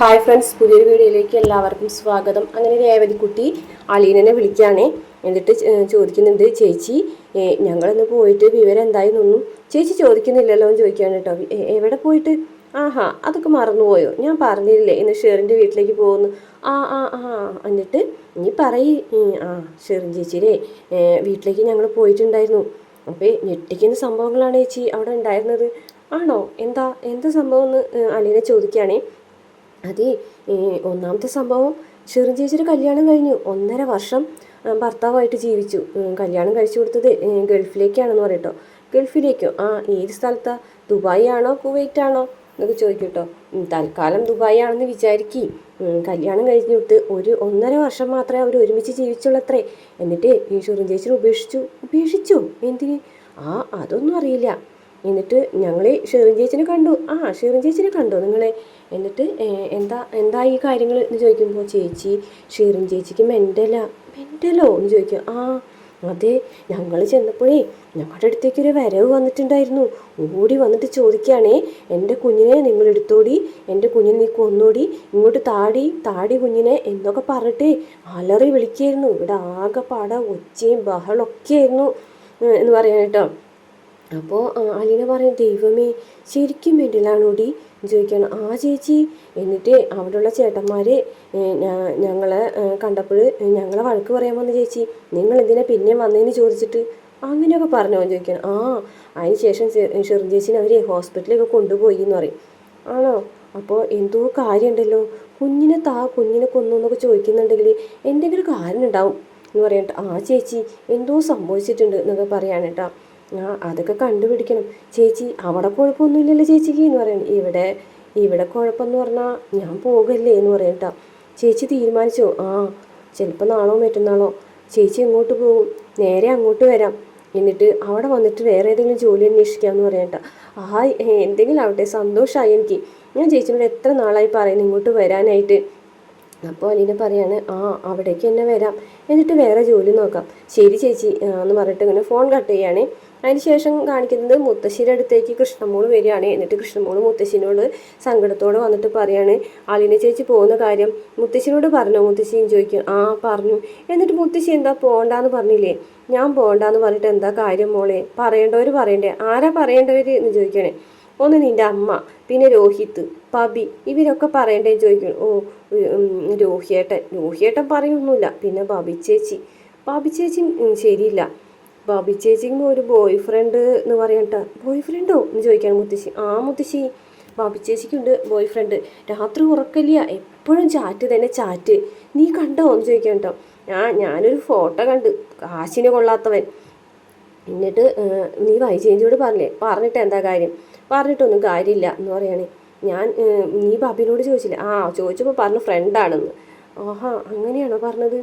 Hi friends പുതിയൊരു വീഡിയോയിലേക്ക് എല്ലാവർക്കും സ്വാഗതം. അങ്ങനെ രേവതിക്കുട്ടി അലീനനെ വിളിക്കുകയാണ്. എന്നിട്ട് ചോദിക്കുന്നുണ്ട് ചേച്ചി ഞങ്ങളൊന്ന് പോയിട്ട് വിവരം എന്തായെന്നൊന്നും ചേച്ചി ചോദിക്കുന്നില്ലല്ലോ എന്ന് ചോദിക്കുകയാണ് കേട്ടോ. എവിടെ പോയിട്ട്? ആഹാ അതൊക്കെ മറന്നുപോയോ? ഞാൻ പറഞ്ഞില്ലേ ഇന്ന് ഷെറിന്റെ വീട്ടിലേക്ക് പോകുന്നു. ആ ആ ആ എന്നിട്ട് നീ പറയ് ആ ഷെറിൻ ചേച്ചിയിലേ വീട്ടിലേക്ക് ഞങ്ങൾ പോയിട്ടുണ്ടായിരുന്നു. അപ്പോൾ ഞെട്ടിക്കുന്ന സംഭവങ്ങളാണ് ചേച്ചി അവിടെ ഉണ്ടായിരുന്നത്. ആണോ? എന്താ എന്താ സംഭവം? എന്ന് അലീനെ ചോദിക്കുകയാണേ. അതെ ഒന്നാമത്തെ സംഭവം ഷെറിൻ ചേച്ചിയുടെ കല്യാണം കഴിഞ്ഞു. ഒന്നര വർഷം ഭർത്താവായിട്ട് ജീവിച്ചു. കല്യാണം കഴിച്ചു കൊടുത്തത് ഗൾഫിലേക്കാണെന്ന് പറയട്ടോ. ഗൾഫിലേക്കോ? ആ ഏത് സ്ഥലത്താ? ദുബായ് ആണോ കുവൈറ്റ് ആണോ എന്നൊക്കെ ചോദിക്കും കേട്ടോ തൽക്കാലം ദുബായ് ആണെന്ന് വിചാരിക്കി കല്യാണം കഴിഞ്ഞിട്ട് ഒരു ഒന്നര വർഷം മാത്രമേ അവർ ഒരുമിച്ച് ജീവിച്ചുള്ളത്രേ. എന്നിട്ട് ഈ ഷെറിൻ ചേച്ചിനെ ഉപേക്ഷിച്ചു. ഉപേക്ഷിച്ചു? എന്തിന്? ആ അതൊന്നും അറിയില്ല. എന്നിട്ട് ഞങ്ങൾ ഷെറിൻ ചേച്ചിനെ കണ്ടു. ആ ഷെറിൻ ചേച്ചിനെ കണ്ടു. നിങ്ങൾ എന്നിട്ട് എന്താ എന്താ ഈ കാര്യങ്ങൾ എന്ന് ചോദിക്കുമ്പോൾ ചേച്ചി ഷെറിൻ ചേച്ചിക്ക് മെന്റലാ. മെന്റലോ? എന്ന് ചോദിക്കും. ആ അതെ. ഞങ്ങൾ ചെന്നപ്പോഴേ ഞങ്ങളുടെ അടുത്തേക്ക് ഒരു വരവ് വന്നിട്ടുണ്ടായിരുന്നു. ഓടി വന്നിട്ട് ചോദിക്കുകയാണേ എന്റെ കുഞ്ഞിനെ നിങ്ങൾ എടുത്തോടി. എന്റെ കുഞ്ഞിനെ നീ കൊന്നോടി. ഇങ്ങോട്ട് താടി താടി കുഞ്ഞിനെ എന്നൊക്കെ പറഞ്ഞിട്ട് അലറി വിളിക്കായിരുന്നു. ഇവിടെ ആകെ പാട ഒച്ചയും ബഹളമൊക്കെ ആയിരുന്നു എന്ന് പറയാൻ കേട്ടോ. അപ്പോൾ അലീന പറയും ദൈവമേ ശരിക്കും വേണ്ടിയിലാണോടി ചോദിക്കണം ആ ചേച്ചി എന്നിട്ട് അവിടെയുള്ള ചേട്ടന്മാർ ഞങ്ങളെ കണ്ടപ്പോൾ ഞങ്ങളെ വഴക്ക് പറയാൻ വന്ന ചേച്ചി. നിങ്ങൾ എന്തിനാ പിന്നെ വന്നതെന്ന് ചോദിച്ചിട്ട്? അങ്ങനെയൊക്കെ പറഞ്ഞോ ചോദിക്കണം ആ അതിന് ശേഷം ഷെറിൻ ചേച്ചിനെ അവർ ഹോസ്പിറ്റലിലൊക്കെ കൊണ്ടുപോയി എന്ന് പറയും. ആണോ? അപ്പോൾ എന്തോ കാര്യമുണ്ടല്ലോ? കുഞ്ഞിനെ താ കുഞ്ഞിനെ കൊന്നു എന്നൊക്കെ ചോദിക്കുന്നുണ്ടെങ്കിൽ എന്തെങ്കിലും കാരണം ഉണ്ടാവും എന്ന് പറയട്ടെ. ആ ചേച്ചി എന്തോ സംഭവിച്ചിട്ടുണ്ട് എന്നൊക്കെ പറയാണ് കേട്ടോ. ആ അതൊക്കെ കണ്ടുപിടിക്കണം. ചേച്ചി അവിടെ കുഴപ്പമൊന്നുമില്ലല്ലോ ചേച്ചിക്ക് എന്ന് പറയണം. ഇവിടെ ഇവിടെ കുഴപ്പമെന്ന് പറഞ്ഞാൽ ഞാൻ പോകല്ലേ എന്ന് പറയട്ടാ ചേച്ചി തീരുമാനിച്ചോ. ആ ചിലപ്പോൾ നാളോ മറ്റന്നാളോ ചേച്ചി എങ്ങോട്ട് പോകും. നേരെ അങ്ങോട്ട് വരാം. എന്നിട്ട് അവിടെ വന്നിട്ട് വേറെ ഏതെങ്കിലും ജോലി അന്വേഷിക്കാമെന്ന് പറയണ്ട ആ എന്തെങ്കിലും ആവട്ടെ സന്തോഷമായി എനിക്ക്. ഞാൻ ചേച്ചിനോട് എത്ര നാളായി പറയുന്നു ഇങ്ങോട്ട് വരാനായിട്ട്. അപ്പോൾ അലീന പറയാണ് ആ അവിടേക്ക് തന്നെ വരാം. എന്നിട്ട് വേറെ ജോലി നോക്കാം. ശരി ചേച്ചി എന്ന് പറഞ്ഞിട്ട് ഇങ്ങനെ ഫോൺ കട്ട് ചെയ്യാണ്. അതിന് ശേഷം കാണിക്കുന്നത് മുത്തശ്ശിയുടെ അടുത്തേക്ക് കൃഷ്ണമോൾ വരികയാണ്. എന്നിട്ട് കൃഷ്ണമോൾ മുത്തശ്ശിനോട് സങ്കടത്തോടെ വന്നിട്ട് പറയാണ് അലീന ചേച്ചി പോകുന്ന കാര്യം മുത്തശ്ശിനോട് പറഞ്ഞു? മുത്തശ്ശിയും ചോദിക്കും ആ പറഞ്ഞു. എന്നിട്ട് മുത്തശ്ശി എന്താ പോകണ്ടെന്ന് പറഞ്ഞില്ലേ? ഞാൻ പോകണ്ടെന്ന് പറഞ്ഞിട്ട് എന്താ കാര്യം മോളെ? പറയേണ്ടവർ പറയണ്ടേ? ആരാ പറയേണ്ടവർ എന്ന് ചോദിക്കണേ ഒന്ന് നിന്റെ അമ്മ പിന്നെ രോഹിത്ത് പബി ഇവരൊക്കെ പറയണ്ടേന്ന് ചോദിക്കും. ഓ രോഹിയേട്ടൻ. രോഹിയേട്ടൻ പറയൊന്നുമില്ല. പിന്നെ ബബി ചേച്ചി. ബബി ചേച്ചി ശരിയില്ല. ബബി ചേച്ചിക്ക് ഒരു ബോയ് ഫ്രണ്ട് എന്ന് പറയണ്ട ബോയ് ഫ്രണ്ടോ എന്ന് ചോദിക്കാൻ മുത്തശ്ശി. ആ മുത്തശ്ശി ബാബി ചേച്ചിക്കുണ്ട് ബോയ് ഫ്രണ്ട് രാത്രി ഉറക്കില്ല എപ്പോഴും ചാറ്റ് തന്നെ ചാറ്റ് നീ കണ്ടോ? എന്ന് ചോദിക്കാൻ കേട്ടോ ഞാൻ ഞാനൊരു ഫോട്ടോ കണ്ട്. കാശിന് കൊള്ളാത്തവൻ. എന്നിട്ട് നീ നീ വൈജയന്തിയോട് പറഞ്ഞേ പറഞ്ഞിട്ട് എന്താ കാര്യം? പറഞ്ഞിട്ടൊന്നും കാര്യമില്ല എന്ന് പറയാണ്. ഞാൻ നീ ബാബിനോട് ചോദിച്ചില്ല? ആ ചോദിച്ചപ്പോൾ പറഞ്ഞു ഫ്രണ്ടാണെന്ന് ആഹാ അങ്ങനെയാണോ പറഞ്ഞത്?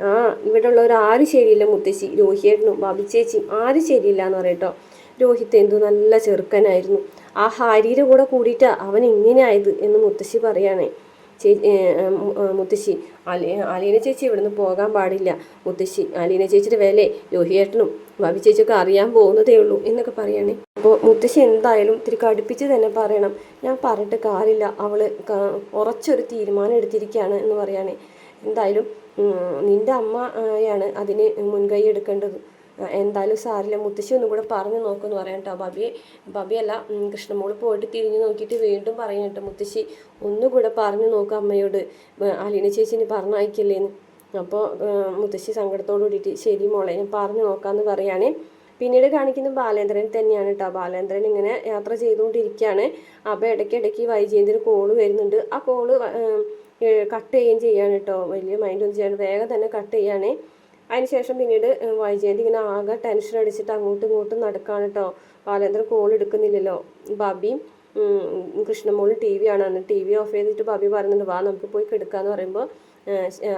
ആ ഇവിടെ ഉള്ളവർ ആരും ശരിയില്ല മുത്തശ്ശി. രോഹിയേട്ടനും ബാബിച്ചേച്ചിയും ചേച്ചിയും ആരും ശരിയില്ല എന്ന് പറയട്ടോ രോഹിത്ത് എന്തോ നല്ല ചെറുക്കനായിരുന്നു. ആ ഹാരിയുടെ കൂടെ കൂടിയിട്ടാ അവൻ ഇങ്ങനെയായത് എന്ന് മുത്തശ്ശി പറയാണേ. ചേ മുത്തശ്ശി അലി അലീന ചേച്ചി ഇവിടുന്ന് പോകാൻ പാടില്ല. മുത്തശ്ശി അലീന ചേച്ചിയുടെ വില രോഹിയേട്ടനും ഭാവി ചേച്ചിയൊക്കെ അറിയാൻ പോകുന്നതേ ഉള്ളൂ എന്നൊക്കെ പറയണേ. അപ്പോൾ മുത്തശ്ശി എന്തായാലും ഇത്തിരി കടുപ്പിച്ച് തന്നെ പറയണം. ഞാൻ പറഞ്ഞിട്ട് കാര്യമില്ല. അവൾ ഉറച്ചൊരു തീരുമാനം എടുത്തിരിക്കുകയാണ് എന്ന് പറയണേ. എന്തായാലും ഉം, നിന്റെ അമ്മയാണ് അതിന് മുൻകൈ എടുക്കേണ്ടത്. എന്തായാലും സാറില്ല മുത്തശ്ശി ഒന്നും കൂടെ പറഞ്ഞു നോക്കുമെന്ന് പറയാം കേട്ടോ. ബബിയെ ബബിയല്ല കൃഷ്ണമോൾ പോയിട്ട് തിരിഞ്ഞു നോക്കിയിട്ട് വീണ്ടും പറയാം കേട്ടോ മുത്തശ്ശി ഒന്നുകൂടെ പറഞ്ഞു നോക്കാം അമ്മയോട്. അലീന ചേച്ചിന് പറഞ്ഞയക്കില്ലേന്ന്. അപ്പോൾ മുത്തശ്ശി സങ്കടത്തോട് കൂടിയിട്ട് ശരി മോളെ ഞാൻ പറഞ്ഞു നോക്കാമെന്ന് പറയുകയാണേ പിന്നീട് കാണിക്കുന്നത് ബാലേന്ദ്രൻ തന്നെയാണ് കേട്ടോ. ബാലേന്ദ്രൻ ഇങ്ങനെ യാത്ര ചെയ്തുകൊണ്ടിരിക്കുകയാണ്. അപ്പോൾ ഇടയ്ക്കിടയ്ക്ക് വൈജയന്തിന് കോൾ വരുന്നുണ്ട്. ആ കോൾ കട്ട് ചെയ്യുകയും ചെയ്യാൻ കേട്ടോ വലിയ മൈൻഡ് ഒന്നും ചെയ്യാണ്ട് വേഗം തന്നെ കട്ട് ചെയ്യാനേ അതിനുശേഷം പിന്നീട് വൈജയന്തി ഇങ്ങനെ ആകെ ടെൻഷൻ അടിച്ചിട്ട് അങ്ങോട്ടും ഇങ്ങോട്ടും നടക്കാണ് കേട്ടോ ബാലേന്ദ്രൻ കോൾ എടുക്കുന്നില്ലല്ലോ. ബാബി കൃഷ്ണമോൾ ടി വി ആണ്. ടി വി ഓഫ് ചെയ്തിട്ട് ബാബി പറയുന്നുണ്ട് വാ നമുക്ക് പോയി കിടക്കാന്ന് പറയുമ്പോൾ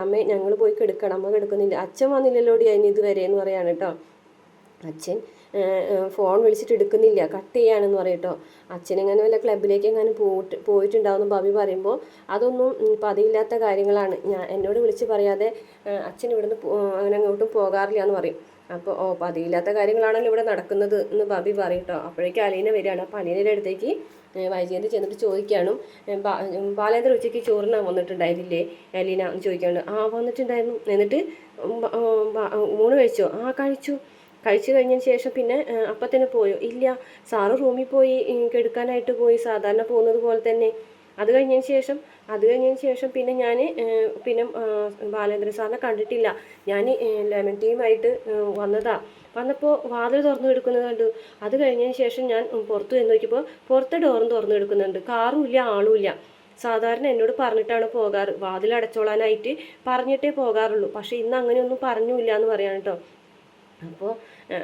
അമ്മേ ഞങ്ങൾ പോയി കിടക്കണം. അമ്മ കിടക്കുന്നില്ല. അച്ഛൻ വന്നില്ലല്ലോടി അതിന് ഇതുവരെ എന്ന് പറയാണ് കേട്ടോ അച്ഛൻ ഫോൺ വിളിച്ചിട്ട് എടുക്കുന്നില്ല. കട്ട് ചെയ്യാണെന്ന് പറയട്ടോ. അച്ഛനെങ്ങനെ വല്ല ക്ലബിലേക്ക് എങ്ങനെ പോയിട്ട് പോയിട്ടുണ്ടാവുമെന്ന് ഭാവി പറയുമ്പോൾ അതൊന്നും പതിയില്ലാത്ത കാര്യങ്ങളാണ്. ഞാൻ എന്നോട് വിളിച്ച് പറയാതെ അച്ഛൻ ഇവിടുന്ന് അങ്ങനെ അങ്ങോട്ടും പോകാറില്ല എന്ന് പറയും. അപ്പോൾ ഓ പതിയില്ലാത്ത കാര്യങ്ങളാണല്ലോ ഇവിടെ നടക്കുന്നത് എന്ന് ഭാബി പറയട്ടോ. അപ്പോഴേക്കും അലീന വരികയാണ്. അപ്പോൾ അലീനയുടെ അടുത്തേക്ക് വൈജയന്തി ചെന്നിട്ട് ചോദിക്കാനും ബാലേന്ദ്ര ഉച്ചയ്ക്ക് ചോറിനാ വന്നിട്ടുണ്ടായിരുന്നില്ലേ? അലീന ചോദിക്കാണ്. ആ വന്നിട്ടുണ്ടായിരുന്നു. എന്നിട്ട് ഊണ് കഴിച്ചോ? ആ കഴിച്ചു. കഴിച്ചു കഴിഞ്ഞതിന് ശേഷം പിന്നെ അപ്പം തന്നെ പോയോ. ഇല്ല സാറ് റൂമിൽ പോയി കെടുക്കാനായിട്ട് പോയി സാധാരണ പോകുന്നത് പോലെ തന്നെ. അത് കഴിഞ്ഞതിന് ശേഷം അത് കഴിഞ്ഞതിന് ശേഷം പിന്നെ ഞാൻ പിന്നെ ബാലേന്ദ്രൻ ബാലേന്ദ്ര സാറിനെ കണ്ടിട്ടില്ല. ഞാൻ ലെമൺ ടീമായിട്ട് വന്നതാ. വന്നപ്പോൾ വാതിൽ തുറന്നു എടുക്കുന്നത് കണ്ടു. അത് കഴിഞ്ഞതിന് ശേഷം ഞാൻ പുറത്തു വന്ന് നോക്കിയപ്പോൾ പുറത്തെ ഡോറും തുറന്നു എടുക്കുന്നുണ്ട് കാറും ഇല്ല ആളും ഇല്ല. സാധാരണ എന്നോട് പറഞ്ഞിട്ടാണ് പോകാറ്. വാതിൽ അടച്ചോളാനായിട്ട് പറഞ്ഞിട്ടേ പോകാറുള്ളൂ. പക്ഷേ ഇന്ന് അങ്ങനെയൊന്നും പറഞ്ഞില്ല എന്ന് പറയാൻ കേട്ടോ. അപ്പോൾ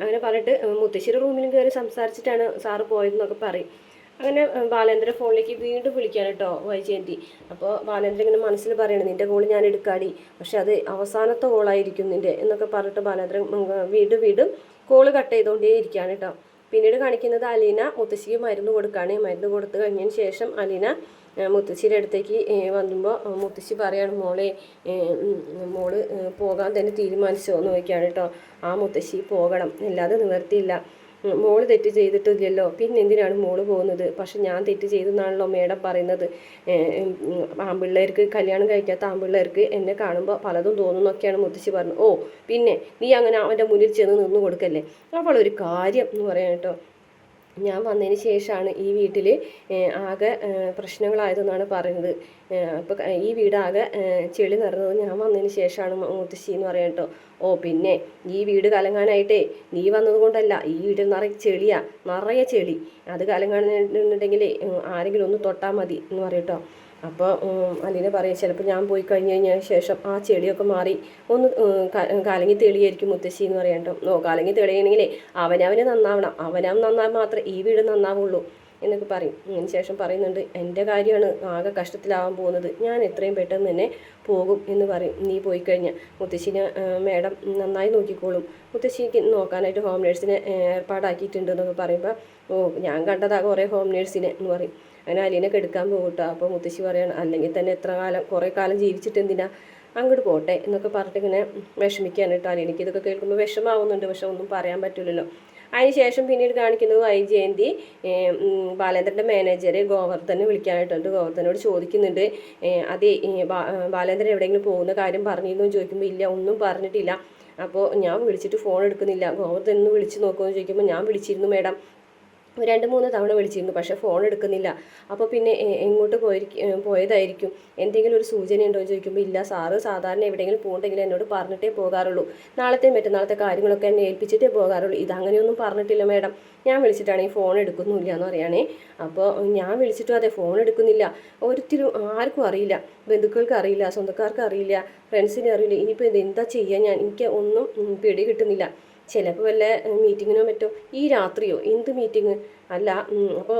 അങ്ങനെ പറഞ്ഞിട്ട് മുത്തശ്ശിയുടെ റൂമിലും കയറി സംസാരിച്ചിട്ടാണ് സാറ് പോയതെന്നൊക്കെ പറയും. അങ്ങനെ ബാലേന്ദ്ര ഫോണിലേക്ക് വീണ്ടും വിളിക്കാൻ കേട്ടോ വൈജയന്തി. അപ്പോൾ ബാലേന്ദ്രൻ ഇങ്ങനെ മനസ്സിൽ പറയണം നിന്റെ കോൾ ഞാൻ എടുക്കാടി. പക്ഷെ അത് അവസാനത്തെ കോളായിരിക്കും നിന്റെ എന്നൊക്കെ പറഞ്ഞിട്ട് ബാലേന്ദ്രൻ വീണ്ടും വീണ്ടും കോൾ കട്ട് ചെയ്തുകൊണ്ടേ ഇരിക്കുകയാണ് കേട്ടോ. പിന്നീട് കാണിക്കുന്നത് അലീന മുത്തശ്ശിക്ക് മരുന്ന് കൊടുക്കുകയാണ് മരുന്ന് കൊടുത്തു കഴിഞ്ഞതിന് ശേഷം അലീന മുത്തശ്ശിയുടെ അടുത്തേക്ക് വന്നുമ്പോൾ മുത്തശ്ശി പറയാണ് മോളെ മോൾ പോകാൻ തന്നെ തീരുമാനിച്ചോ? എന്ന് ചോദിക്കുകയാണ് കേട്ടോ. ആ മുത്തശ്ശി പോകണം. അല്ലാതെ നിവർത്തിയില്ല. മോൾ തെറ്റ് ചെയ്തിട്ടില്ലല്ലോ. പിന്നെ എന്തിനാണ് മോൾ പോകുന്നത്? പക്ഷെ ഞാൻ തെറ്റ് ചെയ്തെന്നാണല്ലോ മേഡം പറയുന്നത്. ആൺപിള്ളേർക്ക് കല്യാണം കഴിക്കാത്ത ആൺപിള്ളേർക്ക് എന്നെ കാണുമ്പോൾ പലതും തോന്നുന്നൊക്കെയാണ് മുത്തശ്ശി പറഞ്ഞത്. ഓ പിന്നെ നീ അങ്ങനെ അവന്റെ മുന്നിൽ ചെന്ന് നിന്ന് കൊടുക്കല്ലേ? അപ്പോൾ ഒരു കാര്യം എന്ന് പറയാം കേട്ടോ. ഞാൻ വന്നതിന് ശേഷമാണ് ഈ വീട്ടിൽ ആകെ പ്രശ്നങ്ങളായതെന്നാണ് പറയുന്നത്. അപ്പോൾ ഈ വീടാകെ ചെളി നിറഞ്ഞത് ഞാൻ വന്നതിന് ശേഷമാണ് മുത്തശ്ശി എന്ന് പറയാം കേട്ടോ. ഓ പിന്നെ ഈ വീട് കലങ്ങാനായിട്ടേ നീ വന്നത് കൊണ്ടല്ല ഈ വീട് നിറയെ ചെളിയാ നിറയെ ചെളി. അത് കലങ്ങാനുണ്ടെങ്കിൽ ആരെങ്കിലും ഒന്ന് തൊട്ടാൽ മതി എന്ന് പറയും കേട്ടോ. അപ്പോൾ അലീന പറയും ചിലപ്പോൾ ഞാൻ പോയി കഴിഞ്ഞ് കഴിഞ്ഞ ശേഷം ആ ചെടിയൊക്കെ മാറി ഒന്ന് കാലങ്ങി തെളിയായിരിക്കും മുത്തശ്ശി എന്ന് പറയണ്ടോ ഓ കാലങ്ങി തെളിയണമെങ്കിലേ അവനവന് നന്നാവണം. അവനവൻ നന്നാൽ മാത്രമേ ഈ വീട് നന്നാവുള്ളൂ എന്നൊക്കെ പറയും. അതിന് ശേഷം പറയുന്നുണ്ട് എന്റെ കാര്യമാണ് ആകെ കഷ്ടത്തിലാവാൻ പോകുന്നത്. ഞാൻ എത്രയും പെട്ടെന്ന് തന്നെ പോകും എന്ന് പറയും. നീ പോയി കഴിഞ്ഞാൽ മുത്തശ്ശിനെ മേഡം നന്നായി നോക്കിക്കോളും. മുത്തശ്ശിക്ക് നോക്കാനായിട്ട് ഹോം നേഴ്സിനെ ഏർപ്പാടാക്കിയിട്ടുണ്ട് എന്നൊക്കെ പറയുമ്പോൾ ഓ ഞാൻ കണ്ടതാ കുറേ ഹോം നേഴ്സിനെ എന്ന് പറയും. അങ്ങനെ അലീനൊക്കെ എടുക്കാൻ പോകും കേട്ടോ അപ്പോൾ മുത്തശ്ശി പറയണം അല്ലെങ്കിൽ തന്നെ എത്ര കാലം കുറേ കാലം ജീവിച്ചിട്ട് എന്തിനാ അങ്ങോട്ട് പോട്ടെ എന്നൊക്കെ പറഞ്ഞിട്ട് ഇങ്ങനെ വിഷമിക്കാൻ കേട്ടോ അലീനയ്ക്ക് ഇതൊക്കെ കേൾക്കുമ്പോൾ വിഷമാവുന്നുണ്ട് പക്ഷെ ഒന്നും പറയാൻ പറ്റില്ലല്ലോ അതിന് ശേഷം പിന്നീട് കാണിക്കുന്നത് വൈജയന്തി ബാലേന്ദ്രന്റെ മാനേജർ ഗോവർദ്ധനെ വിളിക്കാനായിട്ടുണ്ട് ഗോവർദ്ധനോട് ചോദിക്കുന്നുണ്ട് അതെ ബാലേന്ദ്രൻ എവിടെയെങ്കിലും പോകുന്ന കാര്യം പറഞ്ഞിരുന്നു? ചോദിക്കുമ്പോൾ ഇല്ല ഒന്നും പറഞ്ഞിട്ടില്ല. അപ്പോൾ ഞാൻ വിളിച്ചിട്ട് ഫോൺ എടുക്കുന്നില്ല. ഗോവർദ്ധൻ ഒന്ന് വിളിച്ച് നോക്കുമെന്ന് ചോദിക്കുമ്പോൾ ഞാൻ വിളിച്ചിരുന്നു മേഡം. രണ്ട് മൂന്ന് തവണ വിളിച്ചിരുന്നു പക്ഷേ ഫോൺ എടുക്കുന്നില്ല. അപ്പോൾ പിന്നെ എങ്ങോട്ട് പോയിരിക്കും പോയതായിരിക്കും. എന്തെങ്കിലും ഒരു സൂചന ഉണ്ടോ എന്ന് ചോദിക്കുമ്പോൾ ഇല്ല സാറ് സാധാരണ എവിടെയെങ്കിലും പോകണ്ടെങ്കിൽ എന്നോട് പറഞ്ഞിട്ടേ പോകാറുള്ളൂ. നാളത്തെ മറ്റന്നാളത്തെ കാര്യങ്ങളൊക്കെ എന്നെ ഏൽപ്പിച്ചിട്ടേ പോകാറുള്ളൂ. ഇതങ്ങനെയൊന്നും പറഞ്ഞിട്ടില്ല മാഡം ഞാൻ വിളിച്ചിട്ടാണെങ്കിൽ ഫോൺ എടുക്കുന്നില്ല എന്ന് പറയുകയാണേ അപ്പോൾ ഞാൻ വിളിച്ചിട്ടും അതെ ഫോൺ എടുക്കുന്നില്ല. ഒരിത്തിരി ആർക്കും അറിയില്ല. ബന്ധുക്കൾക്ക് അറിയില്ല സ്വന്തക്കാർക്ക് അറിയില്ല ഫ്രണ്ട്സിനെ അറിയില്ല. ഇനിയിപ്പോൾ എന്താ ചെയ്യുക ഞാൻ എനിക്ക് ഒന്നും പിടി കിട്ടുന്നില്ല. ചിലപ്പോൾ വല്ല മീറ്റിങ്ങിനോ മറ്റോ ഈ രാത്രിയോ എന്ത് മീറ്റിംഗ് അല്ല അപ്പോൾ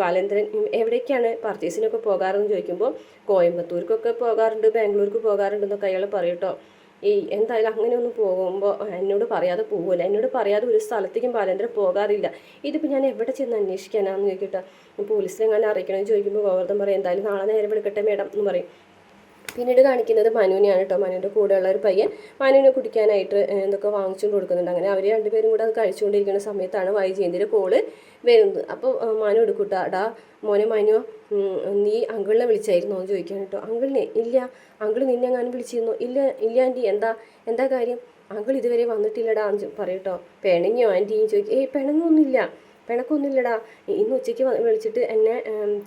ബാലേന്ദ്രൻ എവിടേക്കാണ് പർച്ചേസിനൊക്കെ പോകാറെന്ന് ചോദിക്കുമ്പോൾ കോയമ്പത്തൂർക്കൊക്കെ പോകാറുണ്ട് ബാംഗ്ലൂർക്ക് പോകാറുണ്ട് എന്നൊക്കെ അയാൾ പറയട്ടോ ഈ എന്തായാലും അങ്ങനെയൊന്നും പോകുമ്പോൾ എന്നോട് പറയാതെ പോകില്ല എന്നോട് പറയാതെ ഒരു സ്ഥലത്തേക്കും ബാലേന്ദ്രൻ പോകാറില്ല. ഇതിപ്പോൾ ഞാൻ എവിടെ ചെന്ന് അന്വേഷിക്കാനാണെന്ന് ചോദിക്കട്ടെ പോലീസിലെങ്ങനെ അറിയിക്കണമെന്ന് ചോദിക്കുമ്പോൾ ഗോവർദ്ധൻ പറയും എന്തായാലും നാളെ നേരെ വിളിക്കട്ടെ മേഡം എന്ന് പറയും. പിന്നീട് കാണിക്കുന്നത് മനുവിനെയാണ് കേട്ടോ. മനുവിന്റെ കൂടെയുള്ള ഒരു പയ്യൻ. മനുവിനെ കുടിക്കാനായിട്ട് എന്തൊക്കെ വാങ്ങിച്ചുകൊണ്ട് കൊടുക്കുന്നുണ്ട്. അങ്ങനെ അവർ രണ്ടുപേരും കൂടെ അത് കഴിച്ചുകൊണ്ടിരിക്കുന്ന സമയത്താണ് വൈ വൈജയന്തിന്റെ കോൾ വരുന്നത്. അപ്പോൾ മനു എടുക്കൂട്ട അടാ മോനെ മനു നീ അങ്കിളിനെ വിളിച്ചായിരുന്നോ? എന്ന് ചോദിക്കാൻ കേട്ടോ. അങ്കിളിനെ? ഇല്ല. അങ്കിൾ നിന്നെ എങ്ങാനും വിളിച്ചിരുന്നു? ഇല്ല ഇല്ല ആന്റി. എന്താ എന്താ കാര്യം? അങ്കിൾ ഇതുവരെ വന്നിട്ടില്ലടാ. പറയട്ടോ പിണങ്ങിയോ ആന്റിയും ചോദിക്കും. ഏയ് പിണങ്ങൊന്നുമില്ല. പിണക്കൊന്നുമില്ലടാ. ഇന്ന് ഉച്ചയ്ക്ക് വിളിച്ചിട്ട് എന്നെ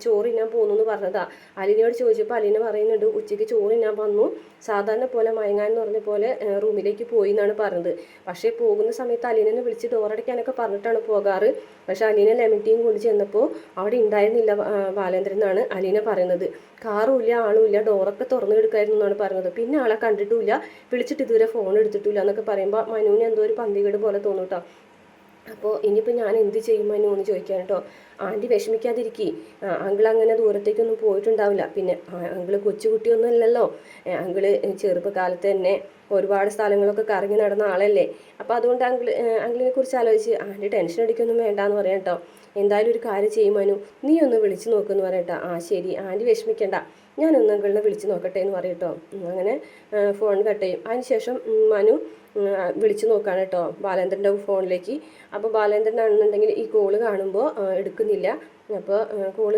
ചോറ് ഇന്നാൻ പോകുന്നു എന്ന് പറഞ്ഞതാ. അലീനയോട് ചോദിച്ചപ്പോൾ അലിന പറയുന്നുണ്ട് ഉച്ചയ്ക്ക് ചോറ് ഞാൻ വന്നു. സാധാരണ പോലെ മയങ്ങാൻ എന്ന് പറഞ്ഞ പോലെ റൂമിലേക്ക് പോയി എന്നാണ് പറഞ്ഞത്. പക്ഷേ പോകുന്ന സമയത്ത് അലീനനെ വിളിച്ച് ഡോറടയ്ക്കാനൊക്കെ പറഞ്ഞിട്ടാണ് പോകാറ്. പക്ഷേ അലീനെ ലെമൺ ടീം കൊണ്ട് ചെന്നപ്പോൾ അവിടെ ഉണ്ടായിരുന്നില്ല ബാലേന്ദ്രൻ എന്നാണ് അലീന പറയുന്നത്. കാറുമില്ല ആളുമില്ല ഡോറൊക്കെ തുറന്നു എടുക്കായിരുന്നു എന്നാണ് പറയുന്നത് പിന്നെ ആളെ കണ്ടിട്ടുമില്ല. വിളിച്ചിട്ട് ഇതുവരെ ഫോൺ എടുത്തിട്ടില്ല എന്നൊക്കെ പറയുമ്പോൾ മനുവിന് എന്തോ ഒരു പന്തികേട് പോലെ തോന്നൂട്ടോ. അപ്പോൾ ഇനിയിപ്പോൾ ഞാൻ എന്ത് ചെയ്യും എന്നെ ഒന്ന് ചോദിക്കാൻ കേട്ടോ. ആന്റി വിഷമിക്കാതിരിക്കി. അങ്കിൾ അങ്ങനെ ദൂരത്തേക്കൊന്നും പോയിട്ടുണ്ടാവില്ല. പിന്നെ അങ്കിൾ കൊച്ചുകുട്ടിയൊന്നും അല്ലല്ലോ അങ്കിൾ ചെറുപ്പകാലത്ത് തന്നെ ഒരുപാട് സ്ഥലങ്ങളൊക്കെ കറങ്ങി നടന്ന ആളല്ലേ. അപ്പോൾ അതുകൊണ്ട് അങ്കിൾ അങ്കിളിനെ കുറിച്ച് ആലോചിച്ച് ആന്റി ടെൻഷൻ അടിക്കൊന്നും വേണ്ടാന്ന് പറയാം കേട്ടോ. എന്തായാലും ഒരു കാര്യം ചെയ്യും നീ ഒന്ന് വിളിച്ചു നോക്കുമെന്ന് പറയട്ടോ ആ ശരി. ആന്റി വിഷമിക്കണ്ട. ഞാനൊന്ന് അങ്കിളിനെ വിളിച്ച് നോക്കട്ടെ എന്ന് പറയും കേട്ടോ അങ്ങനെ ഫോൺ കട്ട് ചെയ്യും. അതിനുശേഷം മനു വിളിച്ചു നോക്കാണ് കേട്ടോ ബാലേന്ദ്രന്റെ ഫോണിലേക്ക്. അപ്പോൾ ബാലേന്ദ്രനാണെന്നുണ്ടെങ്കിൽ ഈ കോൾ കാണുമ്പോൾ എടുക്കുന്നില്ല. അപ്പോൾ കോൾ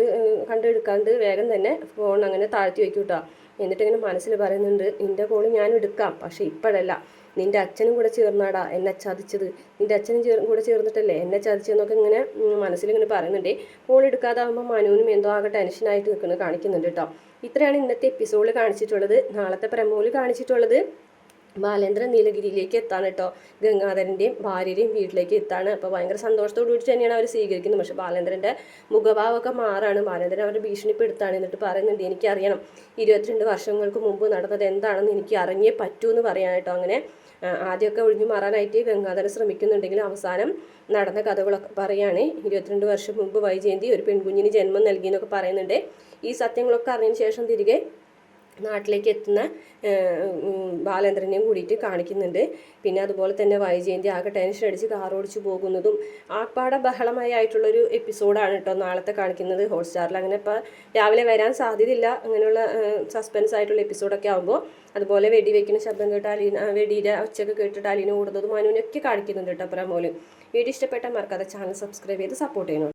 കണ്ടെടുക്കാണ്ട് വേഗം തന്നെ ഫോൺ അങ്ങനെ താഴ്ത്തി വയ്ക്കും കേട്ടോ എന്നിട്ട് ഇങ്ങനെ മനസ്സിൽ പറയുന്നുണ്ട് നിന്റെ കോൾ ഞാൻ എടുക്കാം പക്ഷേ ഇപ്പോഴല്ല. നിന്റെ അച്ഛനും കൂടെ ചേർന്നാടാ എന്നെ ചതിച്ചത്. നിന്റെ അച്ഛനും ചേർ കൂടെ ചേർന്നിട്ടല്ലേ എന്നെ ചതിച്ചതെന്നൊക്കെ ഇങ്ങനെ മനസ്സിൽ ഇങ്ങനെ പറയുന്നുണ്ട്. കോൾ എടുക്കാതാകുമ്പോൾ മനുവിനും എന്തോ ആകെ ടെൻഷനായിട്ട് നിൽക്കുന്നത് കാണിക്കുന്നുണ്ട് കേട്ടോ. ഇത്രയാണ് ഇന്നത്തെ എപ്പിസോഡിൽ കാണിച്ചിട്ടുള്ളത്. നാളത്തെ പ്രമോയിൽ കാണിച്ചിട്ടുള്ളത് ബാലേന്ദ്രൻ നീലഗിരിയിലേക്ക് എത്താണ് കേട്ടോ. ഗംഗാധരന്റെയും ഭാര്യയുടെയും വീട്ടിലേക്ക് എത്താണ്. അപ്പോൾ ഭയങ്കര സന്തോഷത്തോടു കൂടി തന്നെയാണ് അവർ സ്വീകരിക്കുന്നത്. പക്ഷേ ബാലേന്ദ്രന്റെ മുഖഭാവമൊക്കെ മാറാണ്. ബാലേന്ദ്രൻ അവരുടെ ഭീഷണിപ്പെടുത്താണ് എന്നിട്ട് പറയുന്നുണ്ട് എനിക്കറിയണം. ഇരുപത്തിരണ്ട് വർഷങ്ങൾക്ക് മുമ്പ് നടന്നത് എന്താണെന്ന് എനിക്ക് അറിഞ്ഞേ പറ്റൂ എന്ന് പറയാൻ കേട്ടോ. അങ്ങനെ ആദ്യമൊക്കെ ഒഴിഞ്ഞു മാറാനായിട്ട് ഗംഗാധരൻ ശ്രമിക്കുന്നുണ്ടെങ്കിലും അവസാനം നടന്ന കഥകളൊക്കെ പറയുകയാണ് ഇരുപത്തിരണ്ട് വർഷം മുമ്പ് വൈജയന്തി ഒരു പെൺകുഞ്ഞിന് ജന്മം നൽകി എന്നൊക്കെ പറയുന്നുണ്ട്. ഈ സത്യങ്ങളൊക്കെ അറിഞ്ഞതിന് ശേഷം തിരികെ നാട്ടിലേക്ക് എത്തുന്ന ബാലേന്ദ്രനെയും കൂടിയിട്ട് കാണിക്കുന്നുണ്ട്. പിന്നെ അതുപോലെ തന്നെ വൈജയന്തി ആകെ ടെൻഷൻ അടിച്ച് കാർ ഓടിച്ചു പോകുന്നതും ആപ്പാടെ ബഹളമായി ആയിട്ടുള്ളൊരു എപ്പിസോഡാണ് കേട്ടോ നാളത്തെ കാണിക്കുന്നത്. ഹോട്ട്സ്റ്റാറിൽ അങ്ങനെ ഇപ്പോൾ രാവിലെ വരാൻ സാധ്യതയില്ല അങ്ങനെയുള്ള സസ്പെൻസ് ആയിട്ടുള്ള എപ്പിസോഡൊക്കെ ആകുമ്പോൾ അതുപോലെ വെടി വെക്കുന്ന ശബ്ദം കേട്ട് അലീന വെടിയുടെ ഒച്ചയൊക്കെ കേട്ടിട്ട് അലീന ഓടുന്നതും അനുവിനൊക്കെ കാണിക്കുന്നുണ്ട് കേട്ടോ പ്രമോൽ. വീഡിയോ ഇഷ്ടപ്പെട്ടാൽ മറക്കാതെ ചാനൽ സബ്സ്ക്രൈബ് ചെയ്ത് സപ്പോർട്ട് ചെയ്യണം.